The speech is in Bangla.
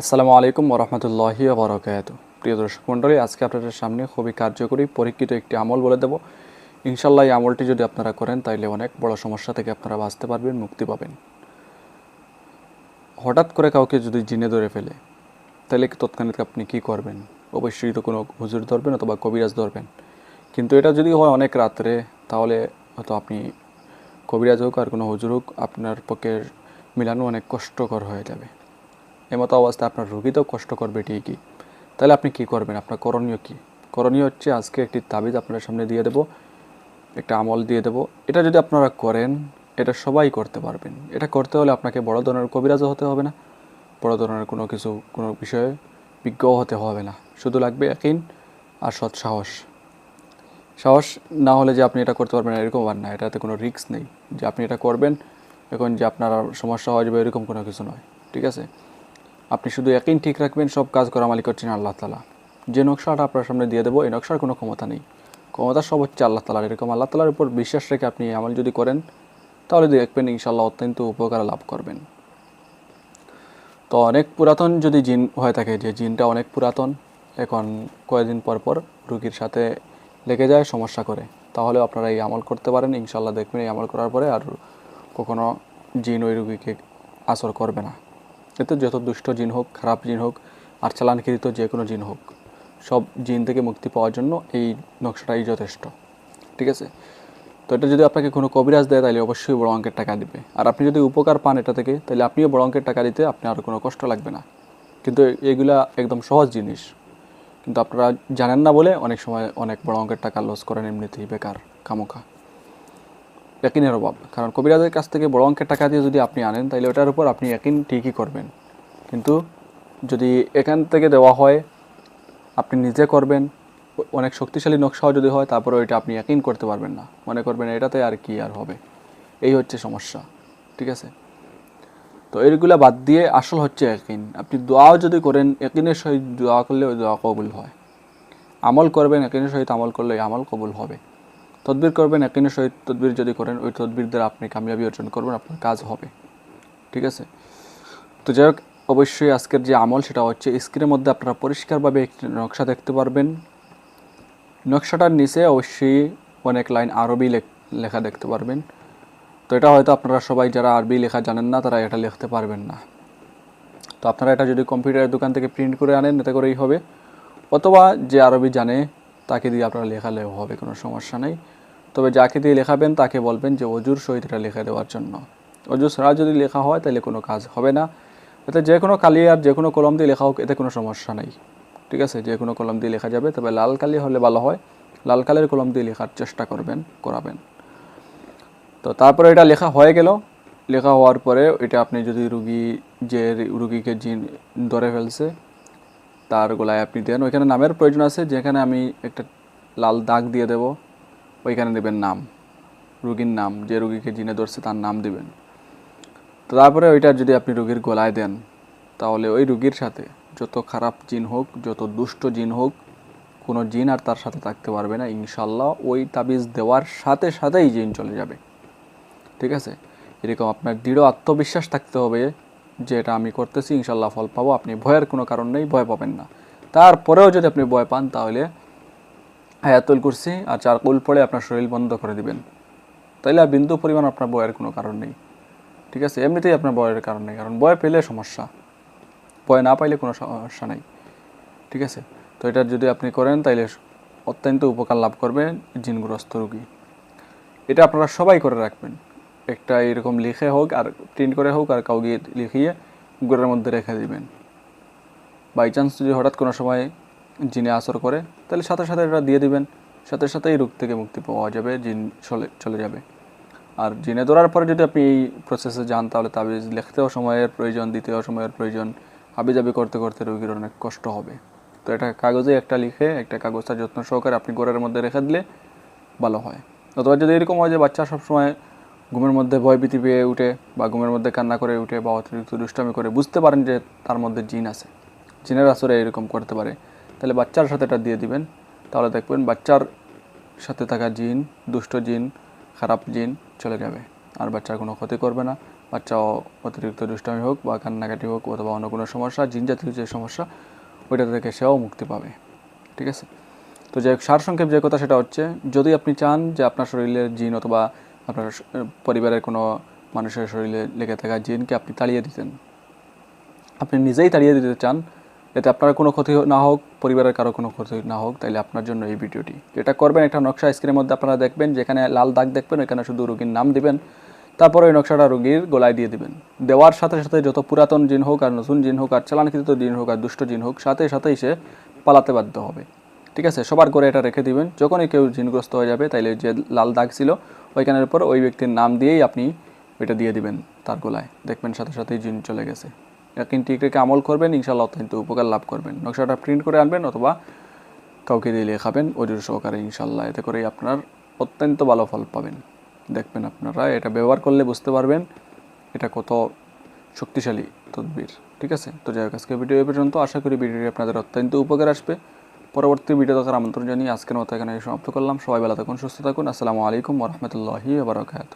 আসসালামু আলাইকুম ওরহমতুল্লাহি বরকাত প্রিয় দর্শক মণ্ডলী, আজকে আপনাদের সামনে খুবই কার্যকরী, পরীক্ষিত একটি আমল বলে দেব। ইনশাল্লাহ এই আমলটি যদি আপনারা করেন, তাইলে অনেক বড় সমস্যা থেকে আপনারা বাঁচতে পারবেন, মুক্তি পাবেন। হঠাৎ করে কাউকে যদি জিনে ধরে ফেলে তাহলে তৎক্ষণাৎ আপনি কি করবেন? অবশ্যই তো কোনো হুজুর ধরবেন অথবা কবিরাজ ধরবেন। কিন্তু এটা যদি হয় অনেক রাত্রে, তাহলে হয়তো আপনি কবিরাজ হোক আর কোনো হুজুর হোক, আপনার পক্ষে মিলানো অনেক কষ্টকর হয়ে যাবে। এমতো অবস্থায় আপনার রুগী তো কষ্ট করবে ঠিকই। তাহলে আপনি কি করবেন? আপনার করণীয় কি? করণীয় হচ্ছে আজকে একটি তাবিজ আপনার সামনে দিয়ে দেব, একটা আমল দিয়ে দেব। এটা যদি আপনারা করেন, এটা সবাই করতে পারবেন। এটা করতে হলে আপনাকে বড় ধরনের কবিরাজও হতে হবে না, বড় ধরনের কোনো কিছু, কোনো বিষয়ে বিজ্ঞ হতে হবে না। শুধু লাগবে একিন আর সৎ সাহস। সাহস না হলে যে আপনি এটা করতে পারবেন এরকম আর না। এটাতে কোনো রিস্ক নেই। যে আপনি এটা করবেন, এখন যে আপনার সমস্যা হয়ে যাবে, এরকম কোনো কিছু নয়। ঠিক আছে? আপনি শুধু একই ঠিক রাখবেন, সব কাজ করা মালিক হচ্ছেন আল্লাহ তালা যে নকশাটা আপনার সামনে দিয়ে দেবো, এই নকশার কোনো ক্ষমতা নেই। ক্ষমতা সব হচ্ছে আল্লাহ তালার এরকম আল্লাহ তালার উপর বিশ্বাস রেখে আপনি আমল যদি করেন, তাহলে দেখবেন ইনশাল্লাহ অত্যন্ত উপকার লাভ করবেন। তো অনেক পুরাতন যদি জিন হয়ে থাকে, যে জিনটা অনেক পুরাতন, এখন কয়েকদিন পর পর রুগীর সাথে লেগে যায়, সমস্যা করে, তাহলেও আপনারা এই আমল করতে পারেন ইনশাল্লাহ দেখবেন এই আমল করার পরে আর কখনো জিন ওই রুগীকে আসর করবে না। এতে যত দুষ্ট জিন হোক, খারাপ জিন হোক, আর চালানকৃত যে কোনো জিন হোক, সব জিন থেকে মুক্তি পাওয়ার জন্য এই নকশাটাই যথেষ্ট। ঠিক আছে? তো এটা যদি আপনাকে কোনো কবিরাজ দেয়, তাহলে অবশ্যই বড় অঙ্কের টাকা দিবে। আর আপনি যদি উপকার পান এটা থেকে, তাহলে আপনিও বড় অঙ্কের টাকা দিতে আপনার আর কোনো কষ্ট লাগবে না। কিন্তু এগুলা একদম সহজ জিনিস। কিন্তু আপনারা জানেন না বলে অনেক সময় অনেক বড় অঙ্কের টাকা লস করেন, এমনিতেই বেকার কামোকা একিনের অভাব। কারণ কবিরাজের কাছ থেকে বড় অঙ্কের টাকা দিয়ে যদি আপনি আনেন তাহলে ওটার উপর আপনি একিন ঠিকই করবেন। কিন্তু যদি এখান থেকে দেওয়া হয়, আপনি নিজে করবেন, অনেক শক্তিশালী নকশাও যদি হয় তারপরে ওইটা আপনি একিন করতে পারবেন না। মনে করবেন এটাতে আর কি আর হবে। এই হচ্ছে সমস্যা, ঠিক আছে? তো এইগুলা বাদ দিয়ে আসল হচ্ছে একিন আপনি দোয়াও যদি করেন একিনের সহিত দোয়া করলে ওই দোয়া কবুল হয়। আমল করবেন একিনের সহিত আমল করলে আমল কবুল হবে। তদবির করবেন, একিনের সহিত তদবির যদি করেন, ওই তদবির দ্বারা আপনি কামিয়াবি অর্জন করবেন, আপনার কাজ হবে। ঠিক আছে? তো যাই হোক, অবশ্যই আজকের যে আমল সেটা হচ্ছে স্ক্রিনের মধ্যে আপনারা পরিষ্কারভাবে একটি নকশা দেখতে পারবেন। নকশাটার নিচে অবশ্যই অনেক লাইন আরবি লেখা দেখতে পারবেন। তো এটা হয়তো আপনারা সবাই যারা আরবি লেখা জানেন না, তারা এটা লিখতে পারবেন না। তো আপনারা এটা যদি কম্পিউটারের দোকান থেকে প্রিন্ট করে আনেন, এতে করেই হবে। অথবা যে আরবি জানে, তাকে দিয়ে আপনারা লেখালেও হবে, কোনো সমস্যা নেই। তবে যাকে দিয়ে লেখাবেন তাকে বলবেন যে অজুর সহিত এটা লিখে দেওয়ার জন্য। অজুর ছাড়া যদি লেখা হয় তাহলে কোনো কাজ হবে না। এতে যে কোনো কালি আর যে কোনো কলম দিয়ে লেখা হোক, এতে কোনো সমস্যা নেই। ঠিক আছে? যে কোনো কলম দিয়ে লেখা যাবে, তবে লাল কালি হলে ভালো হয়। লাল কালের কলম দিয়ে লেখার চেষ্টা করবেন, করাবেন। তো তারপরে এটা লেখা হয়ে গেল। লেখা হওয়ার পরে এটা আপনি যদি রুগী, যে রুগীকে জিন ধরে ফেলছে, তার গলায় আপনি দেন। ওইখানে নামের প্রয়োজন আছে। যেখানে আমি একটা লাল দাগ দিয়ে দেব। ওইখানে দেবেন নাম, রুগীর নাম, যে রুগীকে জিনে ধরছে তার নাম দিবেন। তারপরে ওইটা যদি আপনি রুগীর গলায় দেন, তাহলে ওই রুগীর সাথে যত খারাপ জিন হোক, যত দুষ্ট জিন হোক, কোনো জিন আর তার সাথে থাকতে পারবে না ইনশাল্লাহ ওই তাবিজ দেওয়ার সাথে সাথেই জিন চলে যাবে। ঠিক আছে? এরকম আপনার দৃঢ় আত্মবিশ্বাস থাকতে হবে যে এটা আমি করতেছি ইনশাল্লাহ ফল পাবো। আপনি ভয়ের কোনো কারণ নেই, ভয় পাবেন না। তারপরেও যদি আপনি ভয় পান, তাহলে হায়াতুল কুরসি আর চারকুল পড়ে আপনার শরীর বন্ধ করে দিবেন। তাইলে আর বিন্দু পরিমাণ আপনার বয়ের কোনো কারণ নেই। ঠিক আছে? এমনিতেই আপনার বয়ের কারণ নেই, কারণ বয় পেলে সমস্যা। ভয় না পাইলে কোনো সমস্যা নেই। ঠিক আছে? তো এটা যদি আপনি করেন, তাইলে অত্যন্ত উপকার লাভ করবে জিনগ্রস্ত রোগী। এটা আপনারা সবাই করে রাখবেন। একটা এরকম লিখে হোক, আর প্রিন্ট করে হোক, আর কাউকে লিখিয়ে ঘরের মধ্যে রেখে দিবেন। বাই চান্স যদি হঠাৎ কোনো সময় জিনে আসর করে, তাহলে সাথে সাথে এটা দিয়ে দিবেন। সাথে সাথে এই রোগ থেকে মুক্তি পাওয়া যাবে, জিন চলে চলে যাবে। আর জিনে ধরার পরে যদি আপনি এই প্রসেসে যান, তাহলে তাবিজ লিখতেও সময়ের প্রয়োজন, দিতেও সময়ের প্রয়োজন। হাবিজাবি করতে করতে রোগীর অনেক কষ্ট হবে। তো এটা কাগজে একটা লিখে, একটা কাগজটা যত্ন সহকারে আপনি ঘরের মধ্যে রেখে দিলে ভালো হয়। অথবা যদি এরকম হয় যে বাচ্চা সবসময় ঘুমের মধ্যে ভয় ভয়ভীতি পেয়ে উঠে বা ঘুমের মধ্যে কান্না করে উঠে বা অতিরিক্ত দুষ্টামি করে, বুঝতে পারেন যে তার মধ্যে জিন আছে। জিনের আসরে এরকম করতে পারে। তাহলে বাচ্চার সাথে এটা দিয়ে দিবেন। তাহলে দেখবেন বাচ্চার সাথে থাকা জিন, দুষ্ট জিন, খারাপ জিন চলে যাবে। আর বাচ্চার কোনো ক্ষতি করবে না। বাচ্চাও অতিরিক্ত দুষ্টামি হোক বা কান্নাকাটি হোক অথবা অন্য কোনো সমস্যা, জিন জাতীয় যে সমস্যা, ওইটা থেকে সেও মুক্তি পাবে। ঠিক আছে? তো যাই হোক, সারসংক্ষেপ যে কথা সেটা হচ্ছে, যদি আপনি চান যে আপনার শরীরের জিন অথবা আপনার পরিবারের কোনো মানুষের শরীরে লেগে থাকা জিনকে আপনি তাড়িয়ে দিতেন, আপনি নিজেই তাড়িয়ে দিতে চান যাতে আপনার কোনো ক্ষতি না হোক, পরিবারের কারও কোনো ক্ষতি না হোক তাহলে আপনার জন্য এই ভিডিওটি। যেটা করবেন, একটা নকশা স্ক্রিনের মধ্যে আপনারা দেখবেন, যেখানে লাল দাগ দেখবেন, ওইখানে শুধু রোগীর নাম দিবেন। তারপর ওই নকশাটা রোগীর গলায় দিয়ে দিবেন। দেওয়ার সাথে সাথে যত পুরাতন জিন হোক আর নতুন জিন হোক আর চালানকৃত জিন হোক আর দুষ্ট জিন হোক, সাথে সাথেই সে পালাতে বাধ্য হবে। ঠিক আছে? সবার করে এটা রেখে দিবেন। যখনই কেউ জিনগ্রস্ত হয়ে যাবে, তাইলে যে লাল দাগ ছিল, ওইখানের উপর ওই ব্যক্তির নাম দিয়েই আপনি এটা দিয়ে দিবেন তার গলায়। দেখবেন সাথে সাথেই জিন চলে গেছে। কিন্তু রেখে আমল করবেন ইনশাল্লাহ অত্যন্ত উপকার লাভ করবেন। নকশাটা প্রিন্ট করে আনবেন অথবা কাউকে দিয়ে লেখাবেন অজুর সহকারে ইনশাল্লাহ এতে করেই আপনার অত্যন্ত ভালো ফল পাবেন। দেখবেন আপনারা, এটা ব্যবহার করলে বুঝতে পারবেন এটা কত শক্তিশালী তদবির। ঠিক আছে? তো যাই হোক আজকে ভিডিও পর্যন্ত। আশা করি ভিডিওটি আপনাদের অত্যন্ত উপকার আসবে। পরবর্তী ভিডিও দেখার আমন্ত্রণ জানিয়ে আজকের মতো এখানে সমাপ্ত করলাম। সবাই ভালো থাকুন, সুস্থ থাকুন। আসসালামু আলাইকুম রহমতুল্লাহি বারকাত